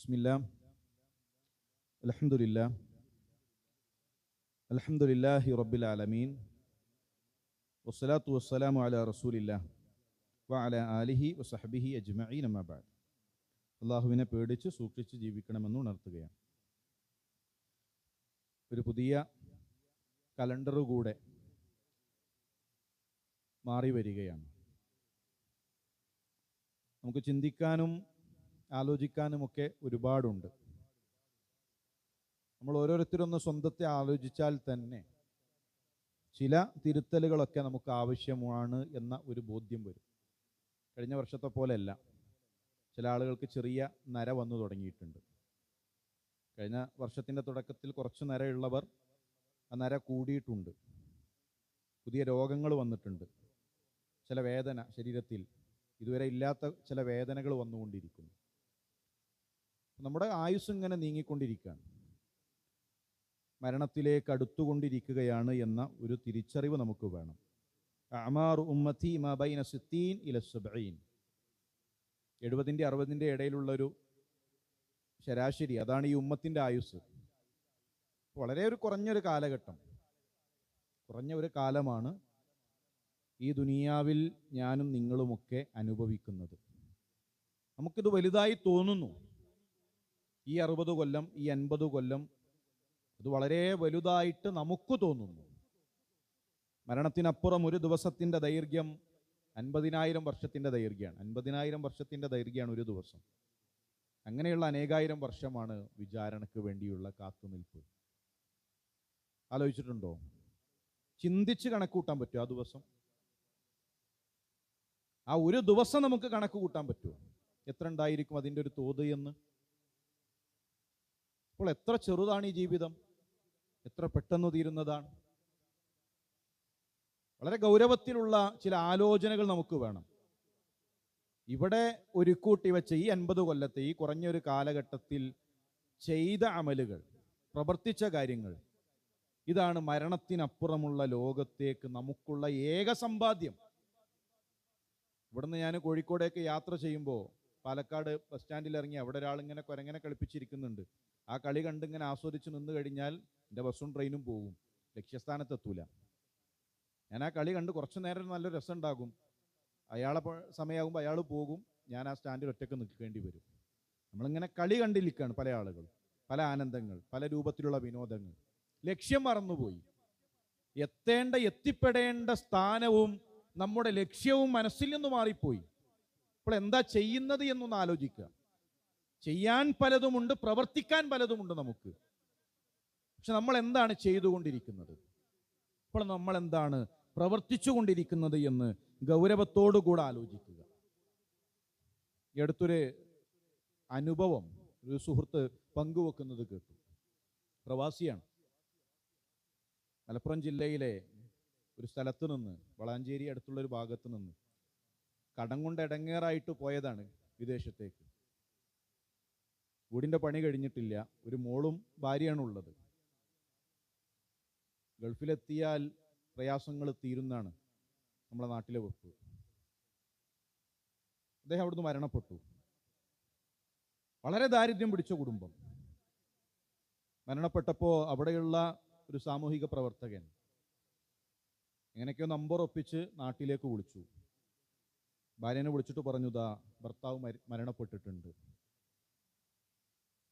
بسم الله الحمد لله الحمد لله رب العالمين والصلاة والسلام على رسول الله وعلى آله وصحبه أجمعين ما بعد അള്ളാഹുവിനെ പേടിച്ച് സൂക്ഷിച്ച് ജീവിക്കണമെന്ന് ഉണർത്തുകയാണ് ഒരു പുതിയ കലണ്ടർ കൂടെ മാറി വരികയാണ് നമുക്ക് ചിന്തിക്കാനും ആലോചിക്കാനുമൊക്കെ ഒരുപാടുണ്ട്. നമ്മൾ ഓരോരുത്തരൊന്ന് സ്വന്തത്തെ ആലോചിച്ചാൽ തന്നെ ചില തിരുത്തലുകളൊക്കെ നമുക്ക് ആവശ്യമാണ് എന്ന ഒരു ബോധ്യം വരും. കഴിഞ്ഞ വർഷത്തെ പോലെയല്ല. ചില ആളുകൾക്ക് ചെറിയ നര വന്നു തുടങ്ങിയിട്ടുണ്ട്. കഴിഞ്ഞ വർഷത്തിന്റെ തുടക്കത്തിൽ കുറച്ച് നരയുള്ളവർ ആ നര കൂടിയിട്ടുണ്ട്. പുതിയ രോഗങ്ങൾ വന്നിട്ടുണ്ട്. ചില വേദന ശരീരത്തിൽ ഇതുവരെ ഇല്ലാത്ത ചില വേദനകൾ വന്നുകൊണ്ടിരിക്കുന്നു. നമ്മുടെ ആയുസ് ഇങ്ങനെ നീങ്ങിക്കൊണ്ടിരിക്കുകയാണ്. മരണത്തിലേക്ക് അടുത്തുകൊണ്ടിരിക്കുകയാണ് എന്ന ഒരു തിരിച്ചറിവ് നമുക്ക് വേണം. അമാർ ഉമ്മത്തി മബൈന സിത്തീൻ ഇല സുബൈൻ എഴുപതിന്റെ അറുപതിന്റെ ഇടയിലുള്ള ഒരു ശരാശരി അതാണ് ഈ ഉമ്മത്തിന്റെ ആയുസ് വളരെ ഒരു കുറഞ്ഞൊരു കാലഘട്ടം. കുറഞ്ഞ ഒരു കാലമാണ് ഈ ദുനിയാവിൽ ഞാനും നിങ്ങളുമൊക്കെ അനുഭവിക്കുന്നത്. നമുക്കിത് വലുതായി തോന്നുന്നു. ഈ അറുപത് കൊല്ലം ഈ അൻപത് കൊല്ലം അത് വളരെ വലുതായിട്ട് നമുക്ക് തോന്നുന്നു. മരണത്തിനപ്പുറം ഒരു ദിവസത്തിന്റെ ദൈർഘ്യം അൻപതിനായിരം വർഷത്തിന്റെ ദൈർഘ്യമാണ്. അൻപതിനായിരം വർഷത്തിന്റെ ദൈർഘ്യമാണ് ഒരു ദിവസം. അങ്ങനെയുള്ള അനേകായിരം വർഷമാണ് വിചാരണയ്ക്ക് വേണ്ടിയുള്ള കാത്തുനിൽപ്പ്. ആലോചിച്ചിട്ടുണ്ടോ? ചിന്തിച്ച് കണക്കൂട്ടാൻ പറ്റുമോ ആ ദിവസം? ആ ഒരു ദിവസം നമുക്ക് കണക്ക് കൂട്ടാൻ പറ്റുമോ? എത്ര ഉണ്ടായിരിക്കും അതിന്റെ ഒരു തോത് എന്ന്? അപ്പോൾ എത്ര ചെറുതാണ് ഈ ജീവിതം? എത്ര പെട്ടെന്ന് തീരുന്നതാണ്? വളരെ ഗൗരവത്തിലുള്ള ചില ആലോചനകൾ നമുക്ക് വേണം. ഇവിടെ ഒരുക്കൂട്ടി വെച്ച ഈ അൻപത് കൊല്ലത്തെ ഈ കുറഞ്ഞൊരു കാലഘട്ടത്തിൽ ചെയ്ത അമലുകൾ പ്രവർത്തിച്ച കാര്യങ്ങൾ ഇതാണ് മരണത്തിനപ്പുറമുള്ള ലോകത്തേക്ക് നമുക്കുള്ള ഏക സമ്പാദ്യം. ഇവിടുന്ന് ഞാൻ കോഴിക്കോടേക്ക് യാത്ര ചെയ്യുമ്പോൾ പാലക്കാട് ബസ് സ്റ്റാൻഡിൽ ഇറങ്ങി അവിടെ ഒരാളിങ്ങനെ കുരങ്ങനെ കളിപ്പിച്ചിരിക്കുന്നുണ്ട്. ആ കളി കണ്ട് ഇങ്ങനെ ആസ്വദിച്ച് നിന്ന് കഴിഞ്ഞാൽ എന്റെ ബസ്സും ട്രെയിനും പോകും ലക്ഷ്യസ്ഥാനത്തെത്തൂല. ഞാൻ ആ കളി കണ്ട് കുറച്ച് നേരം നല്ല രസം ഉണ്ടാകും അയാളെ സമയമാകുമ്പോൾ അയാൾ പോകും. ഞാൻ ആ സ്റ്റാൻഡിൽ ഒറ്റയ്ക്ക് നിൽക്കേണ്ടി വരും. നമ്മളിങ്ങനെ കളി കണ്ടിരിക്കുകയാണ് പല ആളുകൾ. പല ആനന്ദങ്ങൾ പല രൂപത്തിലുള്ള വിനോദങ്ങൾ. ലക്ഷ്യം മറന്നുപോയി. എത്തേണ്ട എത്തിപ്പെടേണ്ട സ്ഥാനവും നമ്മുടെ ലക്ഷ്യവും മനസ്സിൽ നിന്ന് മാറിപ്പോയി. അപ്പോൾ എന്താ ചെയ്യുന്നത് എന്നൊന്ന് ആലോചിക്കുക. ചെയ്യാൻ പലതുമുണ്ട് പ്രവർത്തിക്കാൻ പലതുമുണ്ട് നമുക്ക്. പക്ഷെ നമ്മൾ എന്താണ് ചെയ്തുകൊണ്ടിരിക്കുന്നത്? ഇപ്പോൾ നമ്മൾ എന്താണ് പ്രവർത്തിച്ചു കൊണ്ടിരിക്കുന്നത് എന്ന് ഗൗരവത്തോടുകൂടെ ആലോചിക്കുക. ഈ അടുത്തൊരു അനുഭവം ഒരു സുഹൃത്ത് പങ്കുവെക്കുന്നത് കേട്ടു. പ്രവാസിയാണ്. മലപ്പുറം ജില്ലയിലെ ഒരു സ്ഥലത്ത് നിന്ന് വളാഞ്ചേരി അടുത്തുള്ള ഒരു ഭാഗത്ത് നിന്ന് കടം കൊണ്ട് ഇടങ്ങേറായിട്ട് പോയതാണ് വിദേശത്തേക്ക്. വീടിന്റെ പണി കഴിഞ്ഞിട്ടില്ല. ഒരു മോളും ഭാര്യയാണ് ഉള്ളത്. ഗൾഫിലെത്തിയാൽ പ്രയാസങ്ങൾ തീരുന്നാണ് നമ്മളെ നാട്ടിലെ വെപ്പ്. അദ്ദേഹം അവിടുന്ന് മരണപ്പെട്ടു. വളരെ ദാരിദ്ര്യം പിടിച്ച കുടുംബം. മരണപ്പെട്ടപ്പോൾ അവിടെയുള്ള ഒരു സാമൂഹിക പ്രവർത്തകൻ എങ്ങനെയൊക്കെയോ നമ്പർ ഒപ്പിച്ച് നാട്ടിലേക്ക് വിളിച്ചു. ഭാര്യനെ വിളിച്ചിട്ട് പറഞ്ഞു ദാ ഭർത്താവ് മരണപ്പെട്ടിട്ടുണ്ട്.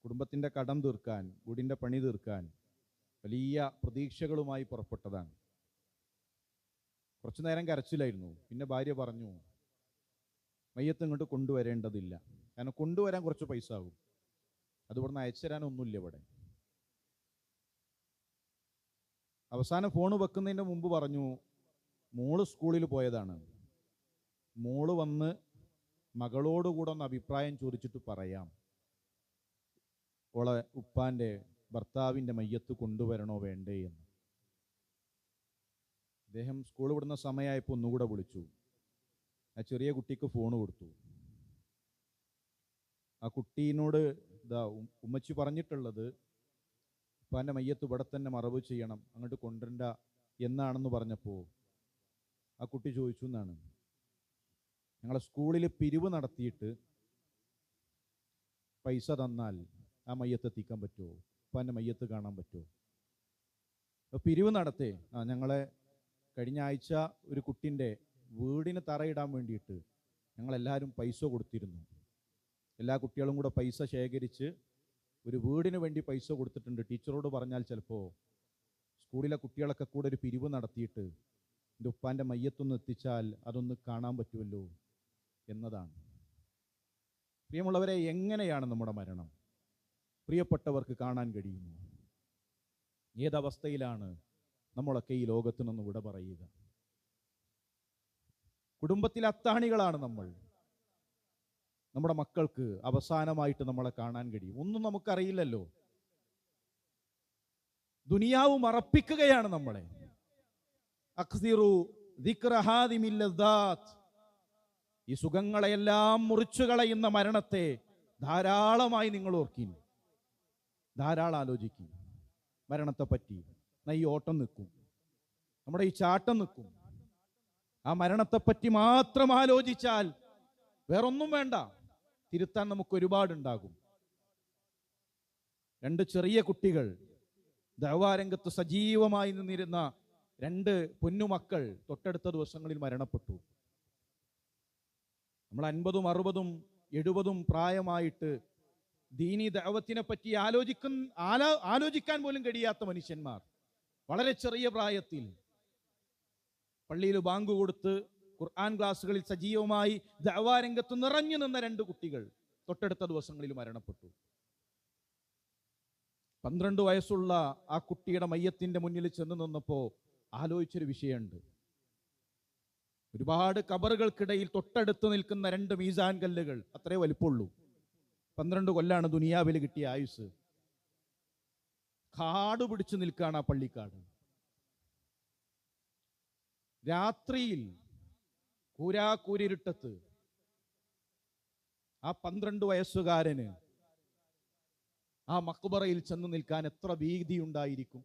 കുടുംബത്തിന്റെ കടം തീർക്കാൻ വീടിന്റെ പണി തീർക്കാൻ വലിയ പ്രതീക്ഷകളുമായി പുറപ്പെട്ടതാണ്. കുറച്ചു നേരം കരച്ചിലായിരുന്നു. പിന്നെ ഭാര്യ പറഞ്ഞു മയ്യത്ത് ഇങ്ങോട്ട് കൊണ്ടുവരേണ്ടതില്ല. കാരണം കൊണ്ടുവരാൻ കുറച്ച് പൈസ ആകും അതുകൊണ്ട് ഇവിടുന്ന് അയച്ചു തരാനൊന്നുമില്ല ഇവിടെ. അവസാനം ഫോൺ വെക്കുന്നതിന്റെ മുമ്പ് പറഞ്ഞു മോൾ സ്കൂളിൽ പോയതാണ്. മോൾ വന്ന് മകളോടുകൂടെ ഒന്ന് അഭിപ്രായം ചോദിച്ചിട്ട് പറയാം. ഓളെ ഉപ്പാന്റെ ഭർത്താവിന്റെ മയ്യത്ത് കൊണ്ടുവരണോ വേണ്ടേ എന്ന്. അദ്ദേഹം സ്കൂൾ വിടുന്ന സമയമായപ്പോൾ ഒന്നുകൂടെ വിളിച്ചു. ആ ചെറിയ കുട്ടിക്ക് ഫോൺ കൊടുത്തു. ആ കുട്ടീനോട് ഇതാ ഉമ്മച്ചി പറഞ്ഞിട്ടുള്ളത് ഉപ്പാന്റെ മയ്യത്ത് ഇവിടെ തന്നെ മറവ് ചെയ്യണം അങ്ങോട്ട് കൊണ്ടുവരണ്ട എന്നാണെന്ന് പറഞ്ഞപ്പോൾ ആ കുട്ടി ചോദിച്ചു എന്നാണ്. ഞങ്ങളെ സ്കൂളിൽ പിരിവ് നടത്തിയിട്ട് പൈസ തന്നാൽ ആ മയ്യത്ത് എത്തിക്കാൻ പറ്റുമോ? ഉപ്പാന്റെ മയ്യത്ത് കാണാൻ പറ്റുമോ? അപ്പോൾ പിരിവ് നടത്തേ. ആ ഞങ്ങളെ കഴിഞ്ഞ ആഴ്ച ഒരു കുട്ടിന്റെ വീടിന് തറയിടാൻ വേണ്ടിയിട്ട് ഞങ്ങളെല്ലാവരും പൈസ കൊടുത്തിരുന്നു. എല്ലാ കുട്ടികളും കൂടെ പൈസ ശേഖരിച്ച് ഒരു വീടിന് വേണ്ടി പൈസ കൊടുത്തിട്ടുണ്ട്. ടീച്ചറോട് പറഞ്ഞാൽ ചിലപ്പോൾ സ്കൂളിലെ കുട്ടികളൊക്കെ കൂടെ ഒരു പിരിവ് നടത്തിയിട്ട് എന്റെ ഉപ്പാന്റെ മയ്യത്തൊന്ന് എത്തിച്ചാൽ അതൊന്ന് കാണാൻ പറ്റുമല്ലോ? എന്നതാണ്. പ്രിയമുള്ളവരെ എങ്ങനെയാണ് നമ്മുടെ മരണം? പ്രിയപ്പെട്ടവർക്ക് കാണാൻ കഴിയുമോ? ഏതവസ്ഥയിലാണ് നമ്മളൊക്കെ ഈ ലോകത്തു നിന്ന് വിട പറയുക? കുടുംബത്തിലെ അത്താണികളാണ് നമ്മൾ. നമ്മുടെ മക്കൾക്ക് അവസാനമായിട്ട് നമ്മളെ കാണാൻ കഴിയും. ഒന്നും നമുക്കറിയില്ലല്ലോ. ദുനിയാവ് മറപ്പിക്കുകയാണ് നമ്മളെ. അക്സിറു ദിക്റഹാദിമില്ലദാത്ത്. ഈ സുഖങ്ങളെയെല്ലാം മുറിച്ചു കളയുന്ന മരണത്തെ ധാരാളമായി നിങ്ങൾ ഓർക്കിൻ. ധാരാളം ആലോചിക്കും മരണത്തെ പറ്റി ഈ ഓട്ടം നിൽക്കും. നമ്മുടെ ഈ ചാട്ടം നിൽക്കും. ആ മരണത്തെപ്പറ്റി മാത്രം ആലോചിച്ചാൽ വേറൊന്നും വേണ്ട. തിരുത്താൻ നമുക്ക് ഒരുപാടുണ്ടാകും. രണ്ട് ചെറിയ കുട്ടികൾ ദേവാരംഗത്ത് സജീവമായി നിന്നിരുന്ന രണ്ട് പൊന്നുമക്കൾ തൊട്ടടുത്ത ദിവസങ്ങളിൽ മരണപ്പെട്ടു. നമ്മൾ അൻപതും അറുപതും എഴുപതും പ്രായമായിട്ട് ദീനി ദൈവത്തിനെ പറ്റി ആലോചിക്കുന്ന ആലോ ആലോചിക്കാൻ പോലും കഴിയാത്ത മനുഷ്യന്മാർ. വളരെ ചെറിയ പ്രായത്തിൽ പള്ളിയിൽ ബാങ്ക് കൊടുത്ത് ഖുർആൻ ക്ലാസ്സുകളിൽ സജീവമായി ദവാരംഗത്ത് നിറഞ്ഞു നിന്ന രണ്ട് കുട്ടികൾ തൊട്ടടുത്ത ദിവസങ്ങളിൽ മരണപ്പെട്ടു. പന്ത്രണ്ട് വയസ്സുള്ള ആ കുട്ടിയുടെ മയ്യത്തിന്റെ മുന്നിൽ ചെന്ന് നിന്നപ്പോ ആലോചിച്ചൊരു വിഷയമുണ്ട്. ഒരുപാട് കബറുകൾക്കിടയിൽ തൊട്ടടുത്ത് നിൽക്കുന്ന രണ്ട് മീസാൻ കല്ലുകൾ അത്രേ വലിപ്പമുള്ളൂ. പന്ത്രണ്ട് കൊല്ലാണ് ദുനിയാവിൽ കിട്ടിയ ആയുസ്. കാട് പിടിച്ചു നിൽക്കുകയാണ് ആ പള്ളിക്കാട്. രാത്രിയിൽ കൂരാക്കൂരിരുട്ടത്ത് ആ പന്ത്രണ്ട് വയസ്സുകാരന് ആ മക്ബറയിൽ ചെന്ന് നിൽക്കാൻ എത്ര ഭീതി ഉണ്ടായിരിക്കും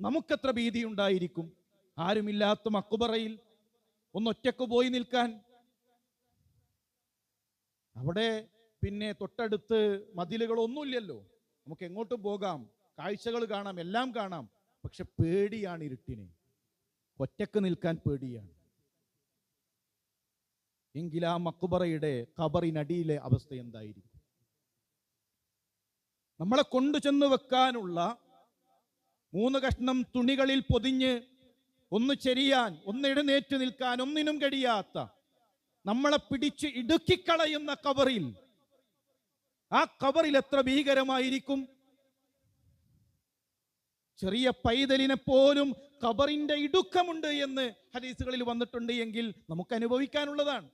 നമുക്കെത്ര ഭീതി ഉണ്ടായിരിക്കും ആരുമില്ലാത്ത മക്ബറയിൽ ഒന്നൊറ്റക്ക് പോയി നിൽക്കാൻ. അവിടെ പിന്നെ തൊട്ടടുത്ത് മതിലുകളൊന്നുമില്ലല്ലോ. നമുക്ക് എങ്ങോട്ടും പോകാം. കാഴ്ചകൾ കാണാം. എല്ലാം കാണാം. പക്ഷെ പേടിയാണ് ഇരുട്ടിന്. ഒറ്റയ്ക്ക് നിൽക്കാൻ പേടിയാണ്. എങ്കിൽ ആ മക്കുബറയുടെ ഖബറിനടിയിലെ അവസ്ഥ എന്തായിരിക്കും? നമ്മളെ കൊണ്ടു ചെന്ന് വെക്കാനുള്ള മൂന്ന് കഷ്ണം തുണികളിൽ പൊതിഞ്ഞ് ഒന്ന് ചെരിയാൻ ഒന്ന് എഴുന്നേറ്റ് നിൽക്കാൻ ഒന്നിനും കഴിയാത്ത നമ്മളെ പിടിച്ച് ഇടുക്കിക്കളയുന്ന കവറിൽ. ആ കവറിൽ എത്ര ഭീകരമായിരിക്കും? ചെറിയ പൈതലിനെ പോലും കബറിന്റെ ഇടുക്കമുണ്ട് എന്ന് ഹദീസുകളിൽ വന്നിട്ടുണ്ട് എങ്കിൽ നമുക്ക് അനുഭവിക്കാനുള്ളതാണ്.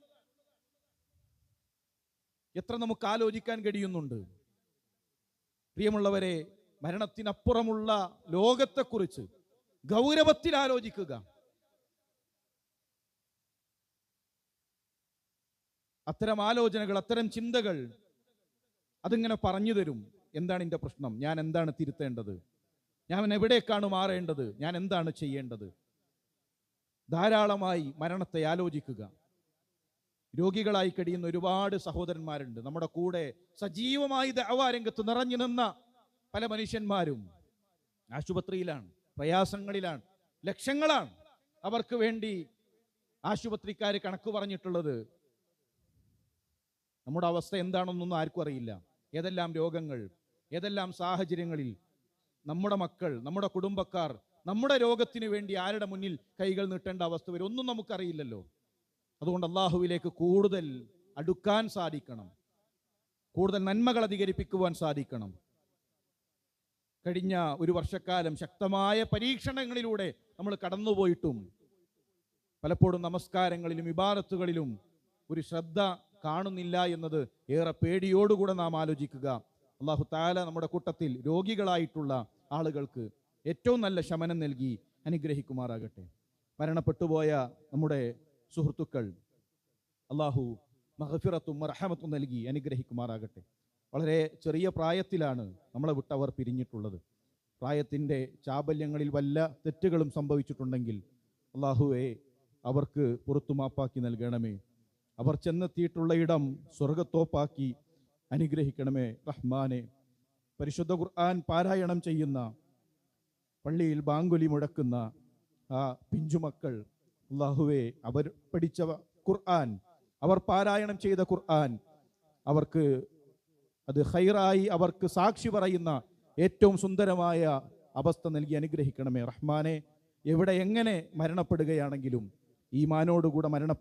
എത്ര നമുക്ക് ആലോചിക്കാൻ കഴിയുന്നുണ്ട്. പ്രിയമുള്ളവരെ മരണത്തിനപ്പുറമുള്ള ലോകത്തെക്കുറിച്ച് ഗൗരവത്തിൽ ആലോചിക്കുക. അത്തരം ആലോചനകൾ അത്തരം ചിന്തകൾ അതിങ്ങനെ പറഞ്ഞു തരും. എന്താണ് എന്റെ പ്രശ്നം? ഞാൻ എന്താണ് തിരുത്തേണ്ടത്? ഞാൻ എവിടേക്കാണ് മാറേണ്ടത്? ഞാൻ എന്താണ് ചെയ്യേണ്ടത്? ധാരാളമായി മരണത്തെ ആലോചിക്കുക. രോഗികളായി കഴിയുന്ന ഒരുപാട് സഹോദരന്മാരുണ്ട്. നമ്മുടെ കൂടെ സജീവമായി ദവാരംഗത്ത് നിറഞ്ഞു നിന്ന പല മനുഷ്യന്മാരും ആശുപത്രിയിലാണ്. പ്രയാസങ്ങളിലാണ് ലക്ഷങ്ങളാണ് അവർക്ക് വേണ്ടി ആശുപത്രിക്കാർ കണക്ക് പറഞ്ഞിട്ടുള്ളത്. നമ്മുടെ അവസ്ഥ എന്താണെന്നൊന്നും ആർക്കും അറിയില്ല. ഏതെല്ലാം രോഗങ്ങൾ ഏതെല്ലാം സാഹചര്യങ്ങളിൽ നമ്മുടെ മക്കൾ നമ്മുടെ കുടുംബക്കാർ നമ്മുടെ രോഗത്തിന് വേണ്ടി ആരുടെ മുന്നിൽ കൈകൾ നീട്ടേണ്ട അവസ്ഥ വരും? ഒന്നും നമുക്കറിയില്ലല്ലോ. അതുകൊണ്ട് അള്ളാഹുവിലേക്ക് കൂടുതൽ അടുക്കാൻ സാധിക്കണം. കൂടുതൽ നന്മകൾ അധികരിപ്പിക്കുവാൻ സാധിക്കണം. കഴിഞ്ഞ ഒരു വർഷക്കാലം ശക്തമായ പരീക്ഷണങ്ങളിലൂടെ നമ്മൾ കടന്നുപോയിട്ടും പലപ്പോഴും നമസ്കാരങ്ങളിലും ഇബാദത്തുകളിലും ഒരു ശ്രദ്ധ കാണുന്നില്ല എന്നത് ഏറെ പേടിയോടുകൂടെ നാം ആലോചിക്കുക. അള്ളാഹു താല നമ്മുടെ കൂട്ടത്തിൽ രോഗികളായിട്ടുള്ള ആളുകൾക്ക് ഏറ്റവും നല്ല ശമനം നൽകി അനുഗ്രഹിക്കുമാറാകട്ടെ. മരണപ്പെട്ടുപോയ നമ്മുടെ സുഹൃത്തുക്കൾ അള്ളാഹു മഹഫിറത്തും മർഹമത്തും നൽകി അനുഗ്രഹിക്കുമാറാകട്ടെ. വളരെ ചെറിയ പ്രായത്തിലാണ് നമ്മളെ വിട്ടവർ പിരിഞ്ഞിട്ടുള്ളത്. പ്രായത്തിന്റെ ചാബല്യങ്ങളിൽ വല്ല തെറ്റുകളും സംഭവിച്ചിട്ടുണ്ടെങ്കിൽ അള്ളാഹുവെ അവർക്ക് പുറത്തു മാപ്പാക്കി നൽകണമേ. അവർ ചെന്നെത്തിയിട്ടുള്ള ഇടം സ്വർഗത്തോപ്പാക്കി അനുഗ്രഹിക്കണമേ. റഹ്മാനെ പരിശുദ്ധ ഖുർആൻ പാരായണം ചെയ്യുന്ന പള്ളിയിൽ ബാങ്കുലി മുഴക്കുന്ന ആ പിഞ്ചുമക്കൾ അള്ളാഹുവെ അവർ പഠിച്ച ഖുർആൻ അവർ പാരായണം ചെയ്ത ഖുർആൻ അവർക്ക് അത് ഹൈറായി അവർക്ക് സാക്ഷി പറയുന്ന ഏറ്റവും സുന്ദരമായ അവസ്ഥ നൽകി അനുഗ്രഹിക്കണമേ റഹ്മാനെ. എവിടെ എങ്ങനെ മരണപ്പെടുകയാണെങ്കിലും ഈമാനോടുകൂടെ മരണ